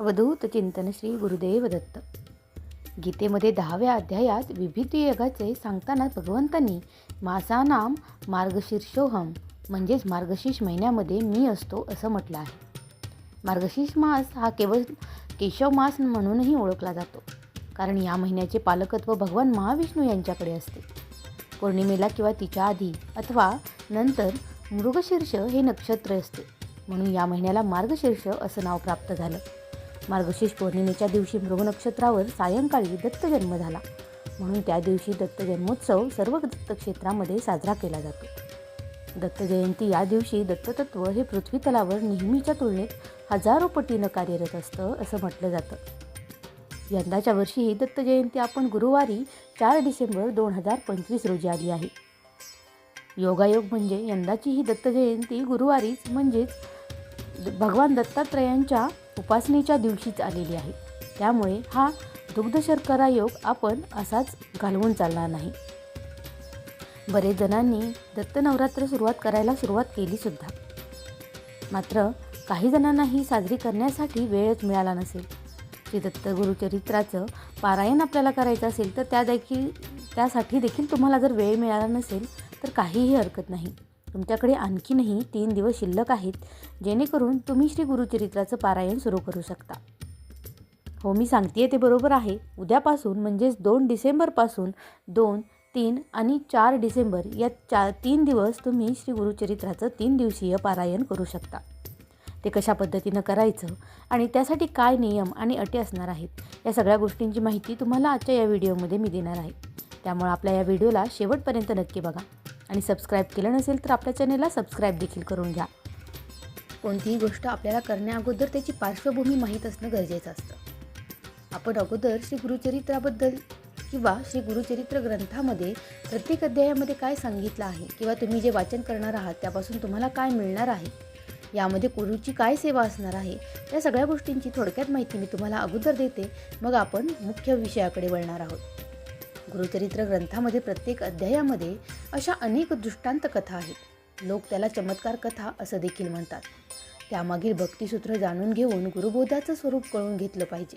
अवधूत चिंतन श्री गुरुदेव दत्त. गीतेमध्ये दहाव्या अध्यायात विभिन्न योगाचे सांगताना भगवंतांनी माझा नाम मार्गशीर्षोहम म्हणजेच मार्गशीर्ष महिन्यामध्ये मी असतो असं म्हटलं आहे. मार्गशीर्ष मास हा केवळ केशव मास म्हणूनही ओळखला जातो कारण या महिन्याचे पालकत्व भगवान महाविष्णू यांच्याकडे असते. पौर्णिमेला किंवा तिच्या आधी अथवा नंतर मृगशीर्ष हे नक्षत्र असते म्हणून या महिन्याला मार्गशीर्ष असं नाव प्राप्त झालं. मार्गशीर्ष पौर्णिमेच्या दिवशी मृग नक्षत्रावर सायंकाळी दत्तजन्म झाला. म्हणून त्या दिवशी दत्त जन्मोत्सव सर्व दत्तक्षेत्रामध्ये साजरा केला जातो. दत्त जयंती या दिवशी दत्ततत्व हे पृथ्वी तलावर नेहमीच्या तुलनेत हजारो पटीनं कार्यरत असतं असं म्हटलं जातं. यंदाच्या वर्षी ही दत्त जयंती आपण गुरुवारी चार डिसेंबर दोन हजार पंचवीस रोजी आली आहे. योगायोग म्हणजे यंदाची ही दत्त जयंती गुरुवारीच म्हणजेच भगवान दत्तात्रयांच्या उपासनेच्या दिवशीच आलेली आहे. त्यामुळे हा दुग्ध शर्करा योग आपण असाच घालवून चालणार नाही. बरेच जणांनी दत्त नवरात्र सुरुवात करायला सुरुवात केली सुद्धा. मात्र काही जणांना ही साजरी करण्यासाठी वेळच मिळाला नसेल. श्री दत्त गुरुचरित्राचं पारायण आपल्याला करायचं असेल तर त्या देखील त्यासाठी देखील तुम्हाला जर वेळ मिळाला नसेल तर काहीही हरकत नाही. तुमच्याकडे आणखीनही तीन दिवस शिल्लक आहेत जेणेकरून तुम्ही श्री गुरुचरित्राचं पारायण सुरू करू शकता. हो मी सांगते ते बरोबर आहे. उद्यापासून म्हणजेच दोन डिसेंबरपासून दोन तीन आणि चार डिसेंबर या चार तीन दिवस तुम्ही श्री गुरुचरित्राचं तीन दिवसीय पारायण करू शकता. ते कशा पद्धतीनं करायचं आणि त्यासाठी काय नियम आणि अटी असणार आहेत या सगळ्या गोष्टींची माहिती तुम्हाला आजच्या या व्हिडिओमध्ये मी देणार आहे. त्यामुळे आपल्या या व्हिडिओला शेवटपर्यंत नक्की बघा. आणि सबस्क्राईब केलं नसेल तर आपल्या चॅनेलला सबस्क्राईब देखील करून घ्या. कोणतीही गोष्ट आपल्याला करण्याअगोदर त्याची पार्श्वभूमी माहीत असणं गरजेचं असतं. आपण अगोदर श्री गुरुचरित्राबद्दल किंवा श्री गुरुचरित्र ग्रंथामध्ये प्रत्येक अध्यायामध्ये काय सांगितलं आहे किंवा तुम्ही जे वाचन करणार आहात त्यापासून तुम्हाला काय मिळणार आहे? यामध्ये गुरुची काय सेवा असणार आहे? या सगळ्या गोष्टींची थोडक्यात माहिती मी तुम्हाला अगोदर देते. मग आपण मुख्य विषयाकडे वळणार आहोत. गुरुचरित्र ग्रंथामध्ये प्रत्येक अध्यायामध्ये अशा अनेक दृष्टांत कथा आहेत. लोक त्याला चमत्कार कथा असं देखील म्हणतात. त्यामागील भक्तिसूत्र जाणून घेऊन गुरुबोधाचं स्वरूप कळून घेतलं पाहिजे.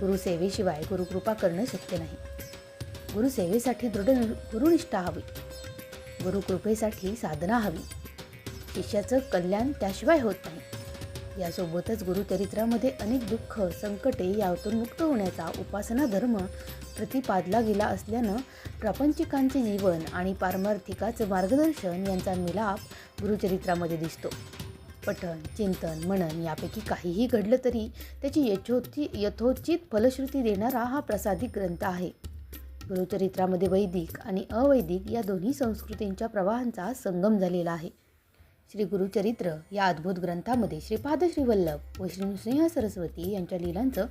गुरुसेवेशिवाय गुरुकृपा करणं शक्य नाही. गुरुसेवेसाठी दृढ गुरुनिष्ठा हवी. गुरुकृपेसाठी साधना हवी. शिष्याचं कल्याण त्याशिवाय होत नाही. यासोबतच गुरुचरित्रामध्ये अनेक दुःख संकटे यातून मुक्त होण्याचा उपासना धर्म प्रतिपादला गेला असल्यानं प्रापंचिकांचे जीवन आणि पारमार्थिकाचं मार्गदर्शन यांचा मिलाप गुरुचरित्रामध्ये दिसतो. पठण चिंतन मनन यापैकी काहीही घडलं तरी त्याची यथोची यथोचित फलश्रुती देणारा हा प्रसादिक ग्रंथ आहे. गुरुचरित्रामध्ये वैदिक आणि अवैदिक या दोन्ही संस्कृतींच्या प्रवाहांचा संगम झालेला आहे. श्री गुरुचरित्र या अद्भुत ग्रंथामध्ये श्रीपाद श्रीवल्लभ व श्री नृसिंह सरस्वती यांच्या लीलांचं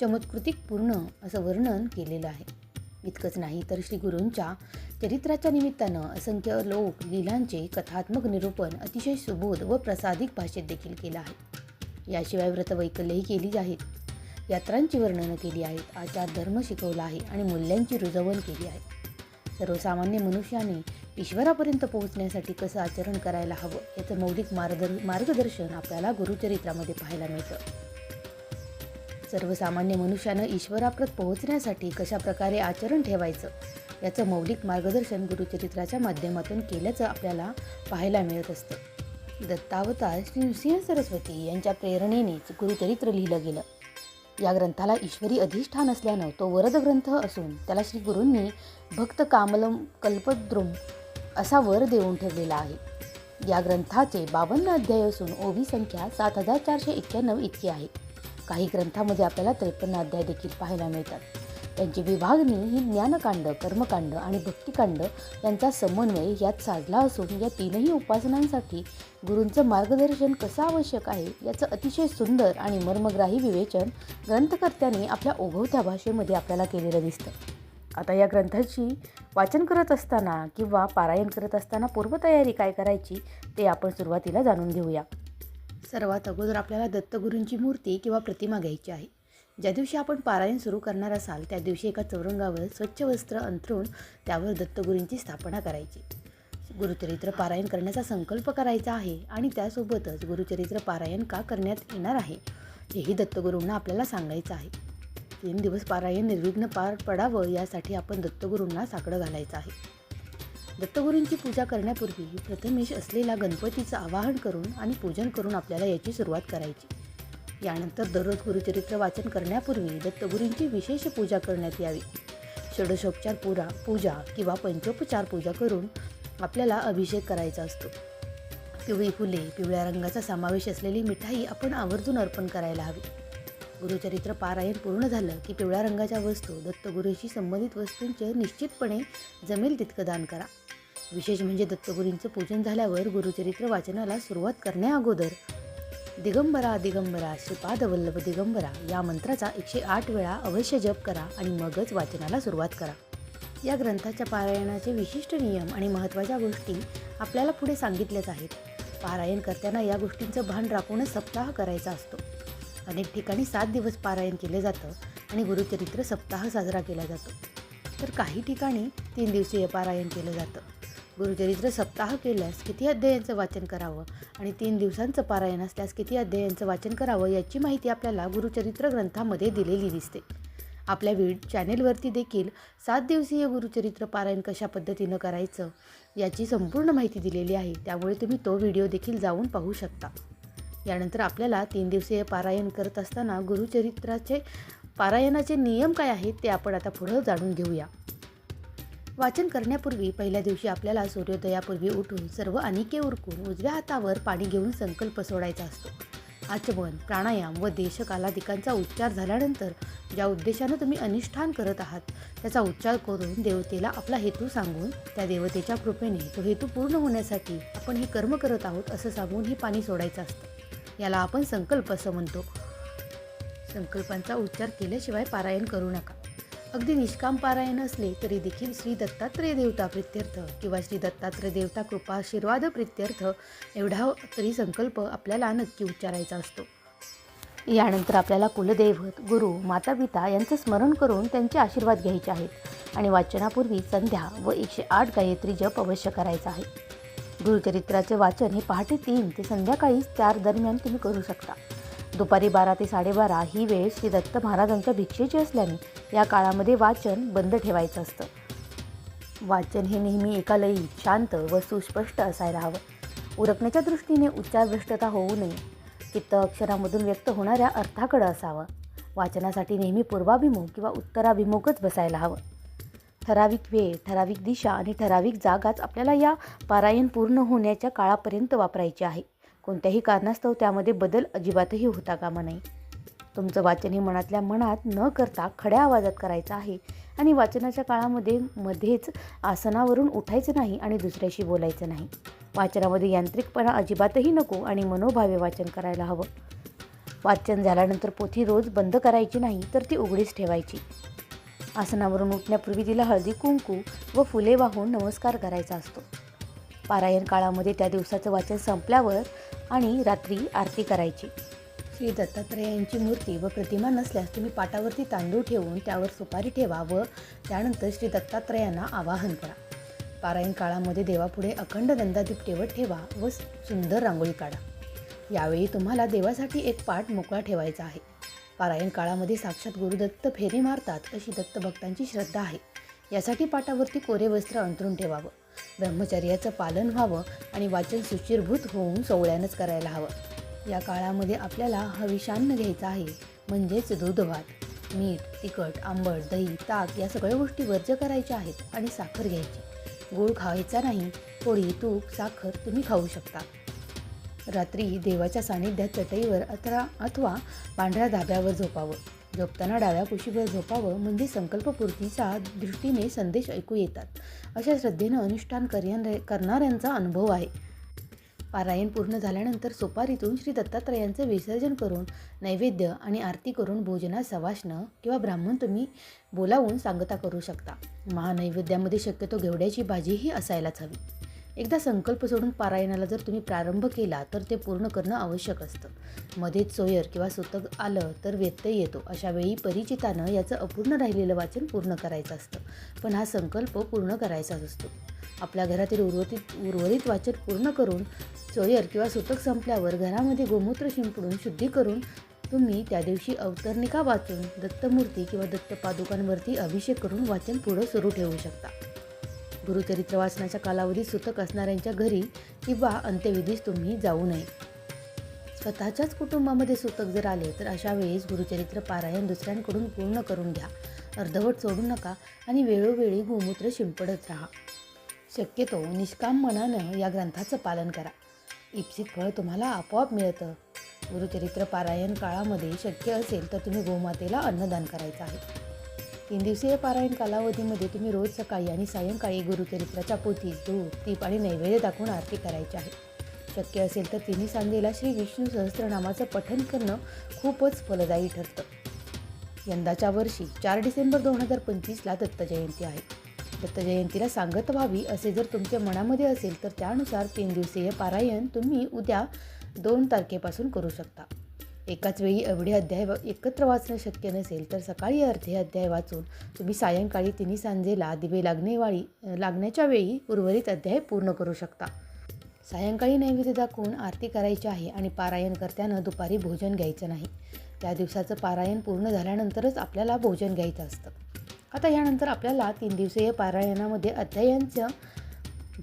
चमत्कृतिक पूर्ण असं वर्णन केलेलं आहे. इतकंच नाही तर श्री गुरूंच्या चरित्राच्या निमित्तानं असंख्य लोक लीलांचे कथात्मक निरूपण अतिशय सुबोध व प्रसादिक भाषेत देखील केलं आहे. याशिवाय व्रतवैकल्यही केली आहेत. यात्रांची वर्णनं केली आहेत आचार धर्म शिकवला आहे आणि मूल्यांची रुजवण केली आहे. सर्वसामान्य मनुष्याने ईश्वरापर्यंत पोहोचण्यासाठी कसं आचरण करायला हवं याचं मौलिक मार्गदर मार्गदर्शन आपल्याला गुरुचरित्रामध्ये पाहायला मिळतं. सर्वसामान्य मनुष्यानं ईश्वराप्रत पोहोचण्यासाठी कशाप्रकारे आचरण ठेवायचं याचं मौलिक मार्गदर्शन गुरुचरित्राच्या माध्यमातून केल्याचं आपल्याला पाहायला मिळत असतं. दत्तावतार श्री नृसिंह सरस्वती यांच्या प्रेरणेनेच गुरुचरित्र लिहिलं गेलं. या ग्रंथाला ईश्वरी अधिष्ठान असल्यानं तो वरद ग्रंथ असून त्याला श्री गुरूंनी भक्त कामलम कल्पद्रुम असा वर देऊन ठेवलेला आहे. या ग्रंथाचे बावन्न अध्याय असून ओवी संख्या सात हजार चारशे एक्क्याण्णव इतकी आहे. काही ग्रंथामध्ये आपल्याला त्रेपन्न अध्याय देखील पाहायला मिळतात. त्यांची विभागणी ही ज्ञानकांड कर्मकांड आणि भक्तिकांड यांचा समन्वय यात साधला असून या तीनही उपासनांसाठी गुरूंचं मार्गदर्शन कसं आवश्यक आहे याचं अतिशय सुंदर आणि मर्मग्राही विवेचन ग्रंथकर्त्यांनी आपल्या ओघवत्या भाषेमध्ये आपल्याला केलेलं दिसतं. आता या ग्रंथाची वाचन करत असताना किंवा पारायण करत असताना पूर्वतयारी काय करायची ते आपण सुरुवातीला जाणून घेऊया. सर्वात अगोदर आपल्याला दत्तगुरूंची मूर्ती किंवा प्रतिमा घ्यायची आहे. ज्या दिवशी आपण पारायण सुरू करणार असाल त्या दिवशी एका चौरंगावर स्वच्छ वस्त्र अंथरून त्यावर दत्तगुरूंची स्थापना करायची. गुरुचरित्र पारायण करण्याचा संकल्प करायचा आहे आणि त्यासोबतच गुरुचरित्र पारायण का करण्यात येणार आहे हेही दत्तगुरूंना आपल्याला सांगायचं आहे. तीन दिवस पारायण निर्विघ्न पार पडावं यासाठी आपण दत्तगुरूंना साकडं घालायचं आहे. दत्तगुरूंची पूजा करण्यापूर्वी प्रथमेश असलेला गणपतीचं आवाहन करून आणि पूजन करून आपल्याला याची सुरुवात करायची. यानंतर दररोज गुरुचरित्र वाचन करण्यापूर्वी दत्तगुरूंची विशेष पूजा करण्यात यावी. षडशोपचार पुरा पूजा किंवा पंचोपचार पूजा करून आपल्याला अभिषेक करायचा असतो. पिवळी फुले पिवळ्या रंगाचा समावेश असलेली मिठाई आपण आवर्जून अर्पण करायला हवी. गुरुचरित्र पारायण पूर्ण झालं की पिवळ्या रंगाच्या वस्तू दत्तगुरूशी संबंधित वस्तूंचे निश्चितपणे जमेल तितकं दान करा. विशेष म्हणजे दत्तगुरूंचं पूजन झाल्यावर गुरुचरित्र वाचनाला सुरुवात करण्याअगोदर दिगंबरा दिगंबरा श्रीपादवल्लभ दिगंबरा या मंत्राचा एकशे आठ वेळा अवश्य जप करा आणि मगच वाचनाला सुरुवात करा. या ग्रंथाच्या पारायणाचे विशिष्ट नियम आणि महत्त्वाच्या गोष्टी आपल्याला पुढे सांगितल्याच आहेत. पारायण करताना या गोष्टींचं भान राखूनच सप्ताह करायचा असतो. अनेक ठिकाणी सात दिवस पारायण केले जातं आणि गुरुचरित्र सप्ताह साजरा केला जातो. तर काही ठिकाणी तीन दिवसीय पारायण केलं जातं. गुरुचरित्र सप्ताह केल्यास किती अध्यायांचं वाचन करावं आणि तीन दिवसांचं पारायण असल्यास किती अध्यायांचं वाचन करावं याची माहिती आपल्याला गुरुचरित्र ग्रंथामध्ये दिलेली दिसते. आपल्या व्हिड चॅनेलवरती देखील सात दिवसीय गुरुचरित्र पारायण कशा पद्धतीनं करायचं याची संपूर्ण माहिती दिलेली आहे. त्यामुळे तुम्ही तो व्हिडिओ देखील जाऊन पाहू शकता. यानंतर आपल्याला तीन दिवसीय पारायण करत असताना गुरुचरित्राचे पारायणाचे नियम काय आहेत ते आपण आता पुढं जाणून घेऊया. वाचन करण्यापूर्वी पहिल्या दिवशी आपल्याला सूर्योदयापूर्वी उठून सर्व अनिके उरकून उजव्या हातावर पाणी घेऊन संकल्प सोडायचा असतो. आचमन प्राणायाम व देशकालाधिकांचा उच्चार झाल्यानंतर ज्या उद्देशानं तुम्ही अनुष्ठान करत आहात त्याचा उच्चार करून देवतेला आपला हेतू सांगून त्या देवतेच्या कृपेने तो हेतू पूर्ण होण्यासाठी आपण हे कर्म करत आहोत असं सांगून हे पाणी सोडायचं असतं. याला आपण संकल्प असं म्हणतो. संकल्पांचा उच्चार केल्याशिवाय पारायण करू नका. अगदी निष्काम पारायण असले तरी देखील श्री दत्तात्रय देवता प्रित्यर्थ किंवा श्री दत्तात्रय देवता कृपा आशीर्वाद प्रित्यर्थ एवढा तरी संकल्प आपल्याला नक्की उच्चारायचा असतो. यानंतर आपल्याला कुलदैवत गुरु माता पिता यांचं स्मरण करून त्यांचे आशीर्वाद घ्यायचे आहेत आणि वाचनापूर्वी संध्या व एकशे आठ गायत्री जप अवश्य करायचा आहे. गुरुचरित्राचे वाचन हे पहाटे तीन ते संध्याकाळी चार दरम्यान तुम्ही करू शकता. दुपारी बारा ते साडेबारा ही वेळ श्री दत्त महाराजांच्या भिक्षेची असल्याने या काळामध्ये वाचन बंद ठेवायचं असतं. वाचन हे नेहमी एका लयीत शांत व सुस्पष्ट असायला हवं. उरकण्याच्या दृष्टीने उच्चारभ्रष्टता होऊ नये. चित्त अक्षरामधून व्यक्त होणाऱ्या अर्थाकडं असावं. वाचनासाठी नेहमी पूर्वाभिमुख किंवा उत्तराभिमुखच बसायला हवं. ठराविक वेळ ठराविक दिशा आणि ठराविक जागाच आपल्याला या पारायण पूर्ण होण्याच्या काळापर्यंत वापरायची आहे. कोणत्याही कारणास्तव त्यामध्ये बदल अजिबातही होता कामा नये. तुमचं वाचन हे मनातल्या मनात न करता खड्या आवाजात करायचं आहे आणि वाचनाच्या काळामध्ये मध्येच आसनावरून उठायचं नाही आणि दुसऱ्याशी बोलायचं नाही. वाचनामध्ये यांत्रिकपणा अजिबातही नको आणि मनोभावे वाचन करायला हवं. वाचन झाल्यानंतर पोथी रोज बंद करायची नाही तर ती उघडीच ठेवायची. आसनावरून उठण्यापूर्वी तिला हळदी कुंकू व फुले वाहून नमस्कार करायचा असतो. पारायण काळामध्ये त्या दिवसाचं वाचन संपल्यावर आणि रात्री आरती करायची. श्री दत्तात्रयांची मूर्ती व प्रतिमा नसल्यास तुम्ही पाटावरती तांदूळ ठेवून त्यावर सुपारी ठेवा व त्यानंतर श्री दत्तात्रयांना आवाहन करा. पारायण काळामध्ये देवापुढे अखंड नंदादीप ठेवत ठेवा व सुंदर रांगोळी काढा. यावेळी तुम्हाला देवासाठी एक पाठ मोकळा ठेवायचा आहे. पारायण काळामध्ये साक्षात गुरुदत्त फेरी मारतात अशी दत्तभक्तांची श्रद्धा आहे. यासाठी पाटावरती कोरे वस्त्र अंतरून ठेवावं. ब्रह्मचर्याचं पालन व्हावं आणि वाचन सुचिरभूत होऊन सोवळ्यानंच करायला हवं. या काळामध्ये आपल्याला हविषान्न घ्यायचं आहे म्हणजेच दूध भात मीठ तिखट आंबट दही ताक या सगळ्या गोष्टी वर्ज करायच्या आहेत आणि साखर घ्यायची. गूळ खायचा नाही पोळी तूप साखर तुम्ही खाऊ शकता. रात्री देवाच्या सानिध्यात चटईवर अथवा अथवा पांढऱ्या धाब्यावर झोपावं. झोपताना डाव्या कुशीवर झोपावं म्हणजे संकल्पपूर्तीच्या दृष्टीने संदेश ऐकू येतात. अशा श्रद्धेनं अनुष्ठान करणाऱ्यांचा अनुभव आहे. पारायण पूर्ण झाल्यानंतर सुपारीतून श्री दत्तात्रयांचे विसर्जन करून नैवेद्य आणि आरती करून भोजनात सवाष्ण किंवा ब्राह्मण तुम्ही बोलावून सांगता करू शकता. महानैवेद्यामध्ये शक्यतो घेवड्याची भाजीही असायलाच हवी. एकदा संकल्प सोडून पारायणाला जर तुम्ही प्रारंभ केला तर ते पूर्ण करणं आवश्यक असतं. मध्येच सोयर किंवा सुतक आलं तर व्यत्यय येतो. अशा वेळी परिचितानं याचं अपूर्ण राहिलेलं वाचन पूर्ण करायचं असतं. पण हा संकल्प पूर्ण करायचाच असतो. आपल्या घरातील उर्वरित उर्वरित वाचन पूर्ण करून सोयर किंवा सुतक संपल्यावर घरामध्ये गोमूत्र शिंपडून शुद्धी करून तुम्ही त्या दिवशी अवतरणिका वाचून दत्तमूर्ती किंवा दत्त पादुकांवरती अभिषेक करून वाचन पुढं सुरू ठेवू शकता. गुरुचरित्र वाचनाच्या कालावधीत सुतक असणाऱ्यांच्या घरी किंवा अंत्यविधीस तुम्ही जाऊ नये. स्वतःच्याच कुटुंबामध्ये सुतक जर आले तर अशा वेळेस गुरुचरित्र पारायण दुसऱ्यांकडून पूर्ण करून घ्या. अर्धवट सोडू नका आणि वेळोवेळी गोमूत्र शिंपडत राहा. शक्यतो निष्काम मनानं या ग्रंथाचं पालन करा. इप्सित फळ तुम्हाला आपोआप मिळतं. गुरुचरित्र पारायण काळामध्ये शक्य असेल तर तुम्ही गोमातेला अन्नदान करायचं आहे. तीन दिवसीय पारायण कालावधीमध्ये तुम्ही रोज सकाळी आणि सायंकाळी गुरुचरित्राच्या पोथीस दूध तीप आणि नैवेद्य दाखवून आरती करायची आहे. शक्य असेल तर तिन्ही सांजेला श्री विष्णू सहस्त्रनामाचं पठण करणं खूपच फलदायी ठरतं. यंदाच्या वर्षी चार डिसेंबर दोन हजार पंचवीसला दत्तजयंती आहे. दत्तजयंतीला सांगत व्हावी असे जर तुमच्या मनामध्ये असेल तर त्यानुसार तीन दिवसीय पारायण तुम्ही उद्या दोन तारखेपासून करू शकता. एकाच वेळी एवढे अध्याय एकत्र वाचणं शक्य नसेल तर सकाळी अर्धे अध्याय वाचून तुम्ही सायंकाळी तिन्ही सांजेला दिवे लागणेवाळी लागण्याच्या वेळी उर्वरित अध्याय पूर्ण करू शकता. सायंकाळी नैवेद्य दाखवून आरती करायची आहे आणि पारायणकर्त्यानं दुपारी भोजन घ्यायचं नाही. त्या दिवसाचं पारायण पूर्ण झाल्यानंतरच आपल्याला भोजन घ्यायचं असतं. आता यानंतर आपल्याला तीन दिवसीय पारायणामध्ये अध्यायांचं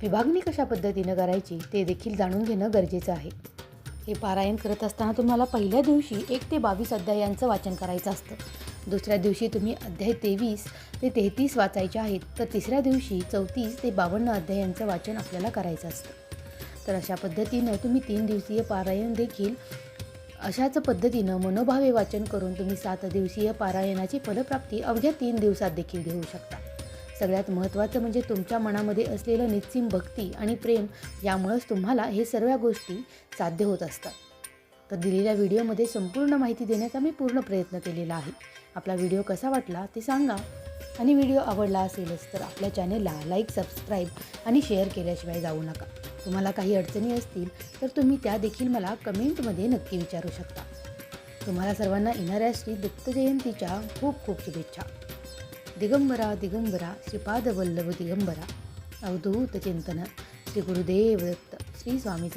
विभागणी कशा पद्धतीनं करायची ते देखील जाणून घेणं गरजेचं आहे. हे पारायण करत असताना तुम्हाला पहिल्या दिवशी एक ते बावीस अध्यायांचं वाचन करायचं असतं. दुसऱ्या दिवशी तुम्ही अध्याय तेवीस ते तेहतीस वाचायचे आहेत तर तिसऱ्या दिवशी चौतीस ते बावन्न अध्यायांचं वाचन आपल्याला करायचं असतं. तर अशा पद्धतीनं तुम्ही तीन दिवसीय पारायण देखील अशाच पद्धतीनं मनोभावे वाचन करून तुम्ही सात दिवसीय पारायणाची फलप्राप्ती अवघ्या तीन दिवसात देखील घेऊ शकता. सगळ्यात महत्त्वाचं म्हणजे तुमच्या मनामध्ये असलेलं निस्सीम भक्ती आणि प्रेम यामुळंच तुम्हाला हे सर्व गोष्टी साध्य होत असतात. तर दिलेल्या व्हिडिओमध्ये संपूर्ण माहिती देण्याचा मी पूर्ण प्रयत्न केलेला आहे. आपला व्हिडिओ कसा वाटला ते सांगा. आणि व्हिडिओ आवडला असेलच तर आपल्या चॅनेलला लाईक सबस्क्राईब आणि शेअर केल्याशिवाय जाऊ नका. तुम्हाला काही अडचणी असतील तर तुम्ही त्या देखील मला कमेंटमध्ये नक्की विचारू शकता. तुम्हाला सर्वांना येणाऱ्या श्री दत्त जयंतीच्या खूप खूप शुभेच्छा. दिगंबरा दिगंबरा श्रीपाद वल्लभ दिगंबरा अवधूत चिंतन श्री गुरुदेव दत्त श्री स्वामी